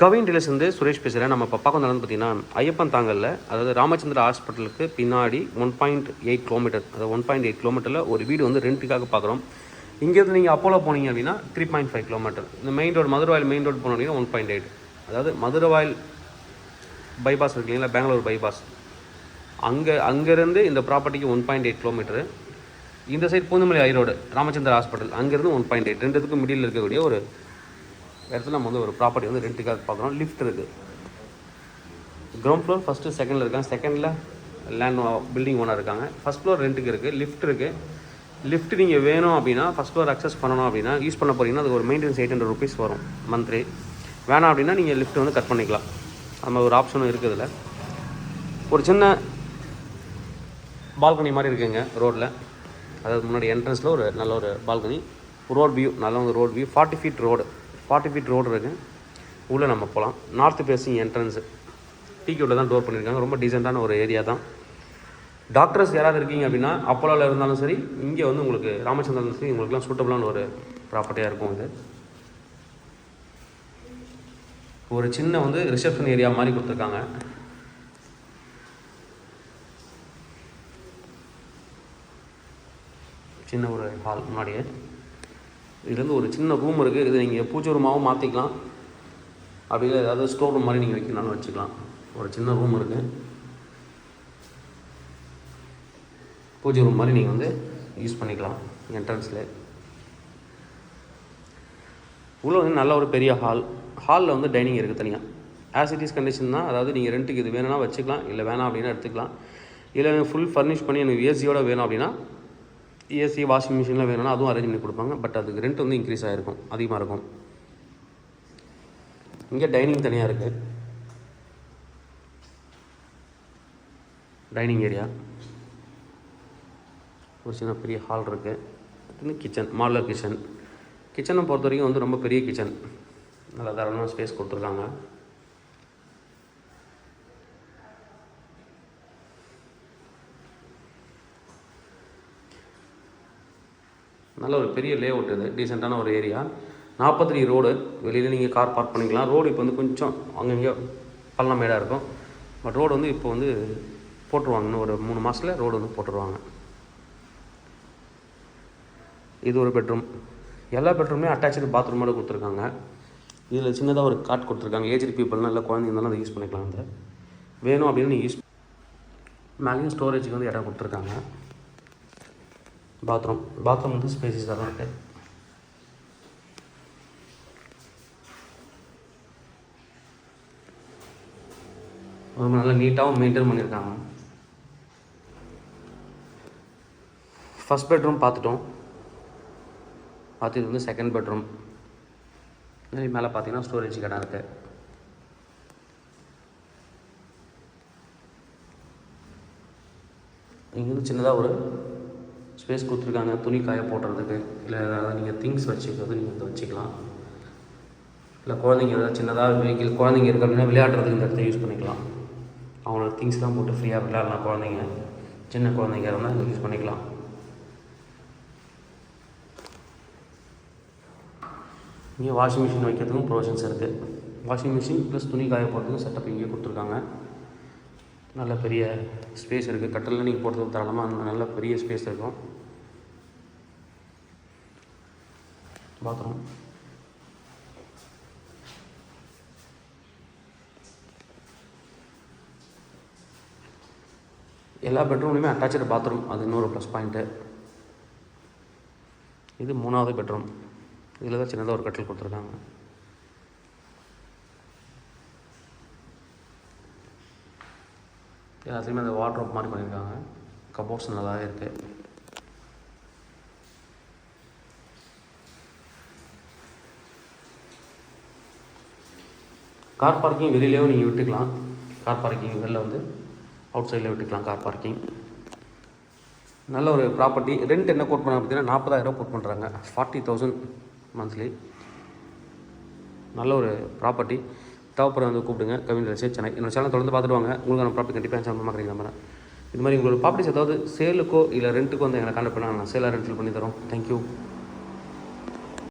Kavin dealers வந்து சுரேஷ் பேசுகிறேன் நம்ம இப்போ பார்க்க பார்த்தீங்கன்னா ஐயப்பன் தாங்கல்ல அதாவது ராமச்சந்திர ஹாஸ்பிட்டலுக்கு பின்னாடி ஒன் பாயிண்ட் எயிட் கிலோமீட்டர் அதாவது ஒன் பாயிண்ட் எயிட் கிலோமீட்டரில் ஒரு வீடு வந்து ரெண்ட்டுக்காக பார்க்குறோம். இங்கேருந்து நீங்கள் அப்போலோ போனீங்க அப்படின்னா த்ரீ பாயிண்ட் ஃபைவ் கிலோமீட்டர் இந்த main road Maduravoyal main road போனோம் அப்படின்னா ஒன் பாயிண்ட் எயிட் அதாவது மதுரவாயில் பைபாஸ் இருக்கு இல்லைங்களா பெங்களூர் பைபாஸ் அங்கே அங்கேருந்து இந்த ப்ராப்பர்ட்டிக்கு ஒன் பாயிண்ட் எயிட் கிலோமீட்டரு இந்த side Poonamallee high road Ramachandra hospital அங்கேருந்து ஒன் பாயிண்ட் எயிட் ரெண்டுத்துக்கும் மிடில் இருக்கக்கூடிய ஒரு இடத்துல நம்ம வந்து ஒரு ப்ராப்பர்ட்டி வந்து ரெண்ட்டுக்காக பார்க்குறோம். லிஃப்ட் இருக்குது கிரவுண்ட் ஃப்ளோர் ஃபஸ்ட்டு செகண்டில் இருக்காங்க. செகண்டில் லேண்ட் பில்டிங் ஓனர் இருக்காங்க. ஃபஸ்ட் ஃப்ளோர் ரெண்ட்டுக்கு இருக்குது லிஃப்ட் இருக்குது லிஃப்ட் நீங்கள் வேணும் அப்படின்னா ஃபஸ்ட் ஃப்ளோர் அக்சஸ் பண்ணணும் அப்படின்னா யூஸ் பண்ண போகிறீங்கன்னா அது ஒரு மெயின்டெனன்ஸ் எயிட் ஹண்ட்ரட் ருபீஸ் வரும் மந்த்லி வேணாம் அப்படின்னா நீங்கள் லிஃப்ட் வந்து கட் பண்ணிக்கலாம். அந்த ஒரு ஆப்ஷனும் இருக்குது ஒரு சின்ன பால்கனி மாதிரி இருக்குங்க ரோட்டில் அதாவது முன்னாடி என்ட்ரன்ஸில் ஒரு நல்ல ஒரு பால்கனி ரோட் வியூ நல்ல ஒரு road view forty feet road forty feet road இருக்குது உள்ளே நம்ம போகலாம். நார்த் ஃபேஸிங் என்ட்ரன்ஸு டீக்கியூவில் தான் டோர் பண்ணியிருக்காங்க. ரொம்ப டீசெண்டான ஒரு ஏரியா தான். டாக்டர்ஸ் யாராவது இருக்கீங்க அப்படின்னா அப்போலோவில் இருந்தாலும் சரி இங்கே வந்து உங்களுக்கு ராமச்சந்திரன் சரி உங்களுக்குலாம் சூட்டபுளான ஒரு ப்ராப்பர்ட்டியாக இருக்கும் இது. ஒரு சின்ன வந்து ரிசப்ஷன் ஏரியா மாதிரி கொடுத்துருக்காங்க. சின்ன ஒரு ஹால் முன்னாடியே. இதுலேருந்து ஒரு சின்ன ரூம் இருக்குது இது நீங்கள் பூஜை ரூமாகவும் மாற்றிக்கலாம் அப்படி இல்லை ஏதாவது ஸ்டோர் ரூம் மாதிரி நீங்கள் வைக்கணும்னு வச்சுக்கலாம். ஒரு சின்ன ரூம் இருக்குது பூஜை ரூம் மாதிரி நீங்கள் வந்து யூஸ் பண்ணிக்கலாம். என்ட்ரன்ஸில் உள்ளே வந்து நல்ல ஒரு பெரிய ஹால் ஹாலில் வந்து டைனிங் இருக்குது தனியாக ஆஸ் இட் இஸ் கண்டிஷன் தான். அதாவது நீங்கள் ரெண்ட்டுக்கு இது வேணும்னா வச்சுக்கலாம். இல்லை வேணாம் அப்படின்னா எடுத்துக்கலாம். இல்லை ஃபுல் ஃபர்னிஷ் பண்ணி எனக்கு ஏசியோட வேணும் அப்படின்னா ஏசி வாஷிங் மிஷின்லாம் வேணும்னா அதுவும் அரேஞ்ச் பண்ணி கொடுப்பாங்க. பட் அதுக்கு ரெண்ட் வந்து இன்க்ரீஸ் ஆகிருக்கும் அதிகமாக இருக்கும். இங்கே டைனிங் தனியாக இருக்குது டைனிங் ஏரியா ஒரு சின்ன பெரிய ஹால் இருக்குது கிச்சன் மாடலர் கிச்சன் கிச்சனை பொறுத்த வரைக்கும் வந்து ரொம்ப பெரிய கிச்சன் நல்லா தாராளமாக ஸ்பேஸ் கொடுத்துருக்காங்க. நல்ல ஒரு பெரிய லே அவுட் இது டீசெண்டான ஒரு ஏரியா நாற்பத்தி ரோடு வெளியில் நீங்கள் கார் பார்க் பண்ணிக்கலாம். ரோடு இப்போ வந்து கொஞ்சம் அங்கங்கே பள்ளம் மேடாக இருக்கும். பட் ரோடு வந்து இப்போ வந்து போட்டுருவாங்க இன்னும் ஒரு மூணு மாதத்தில் ரோடு வந்து போட்டுருவாங்க. இது ஒரு பெட்ரூம் எல்லா பெட்ரூமே அட்டாச்சு பாத்ரூமோட கொடுத்துருக்காங்க. இதில் சின்னதாக ஒரு காட் கொடுத்துருக்காங்க. ஏஜ்டு பீப்புள்லாம் இல்லை குழந்தைங்க இருந்தாலும் அதை யூஸ் பண்ணிக்கலாம் அந்த வேணும் அப்படின்னு நீங்கள் யூஸ் மேலேயும் ஸ்டோரேஜுக்கு வந்து இடம் கொடுத்துருக்காங்க. பாத்ரூம் பாத்ரூம் வந்து ஸ்பேசிஸாக தான் இருக்குது ரொம்ப நல்லா நீட்டாகவும் மெயின்டைன் பண்ணியிருக்காங்க ஃபஸ்ட் பெட்ரூம் பார்த்துட்டோம். பார்த்து இது வந்து செகண்ட் பெட்ரூம் மேலே பார்த்தீங்கன்னா ஸ்டோரேஜ் கடை இருக்குது இங்கே வந்து சின்னதாக ஒரு ஸ்பேஸ் கொடுத்துருக்காங்க. துணி காய போடுறதுக்கு. இல்லை ஏதாவது நீங்கள் திங்ஸ் வச்சுக்கிறது நீங்கள் வந்து வச்சுக்கலாம். இல்லை குழந்தைங்க ஏதாவது சின்னதாக வெஹிக்கிள் குழந்தைங்க இருக்கு அப்படின்னா விளையாடுறதுக்கு இந்த இடத்த யூஸ் பண்ணிக்கலாம். அவங்களோட திங்ஸ்லாம் போட்டு ஃப்ரீயாக விளையாடலாம் குழந்தைங்க. சின்ன குழந்தைங்க இருந்தால் இதை யூஸ் பண்ணிக்கலாம். இங்கே வாஷிங் மிஷின் வைக்கிறதுக்கும் ப்ரொவிஷன்ஸ் இருக்குது வாஷிங் மிஷின் ப்ளஸ் துணி காய போடுறதுக்கும் செட்டப் இங்கே கொடுத்துருக்காங்க. நல்ல பெரிய ஸ்பேஸ் இருக்குது கட்டலில் நீங்கள் போடுறது தாராளமாக நல்ல பெரிய ஸ்பேஸ் இருக்கும். பாத்ரூம். எல்லா பெட்ரூம்லையுமே அட்டாச்சு பாத்ரூம். அது இன்னொரு ப்ளஸ் பாயிண்ட்டு இது மூணாவது பெட்ரூம். இதில் தான் சின்னதாக ஒரு கட்டில் கொடுத்துருக்காங்க. எல்லாத்துலேயுமே அந்த வாட்ரோப் மாதிரி பண்ணியிருக்காங்க. கபோர்ட்ஸ் நல்லாவே இருக்குது கார் பார்க்கிங் வெளியிலேயும் நீங்கள் விட்டுக்கலாம். கார் பார்க்கிங் வெளில வந்து அவுட் சைடில் விட்டுக்கலாம் கார் பார்க்கிங் நல்ல ஒரு ப்ராப்பர்ட்டி ரெண்ட் என்ன கோட் பண்ணா பார்த்தீங்கன்னா நாற்பதாயிரம் கோட் பண்ணுறாங்க ஃபார்ட்டி தௌசண்ட் மந்த்லி நல்ல ஒரு ப்ராப்பர்ட்டி தேவைப்படுற வந்து கூப்பிடுங்க. கவின் ரசிகர் சென்னை. என்னோட சேனல் தொடர்ந்து பார்த்துட்டு வாங்க. உங்களுக்கான ப்ராப்பர்ட்டி கண்டிப்பாக சேனல் பார்க்குறீங்க நம்புறேன். இது மாதிரி உங்களோட ப்ராப்பர்ட்டிஸ் ஏதாவது சேலுக்கோ இல்லை ரெண்ட்டுக்கோ வந்து எங்களை கான்டாக்ட் பண்ணால் நான் சேலாக ரெண்டில் பண்ணி தரோம். தேங்க்யூ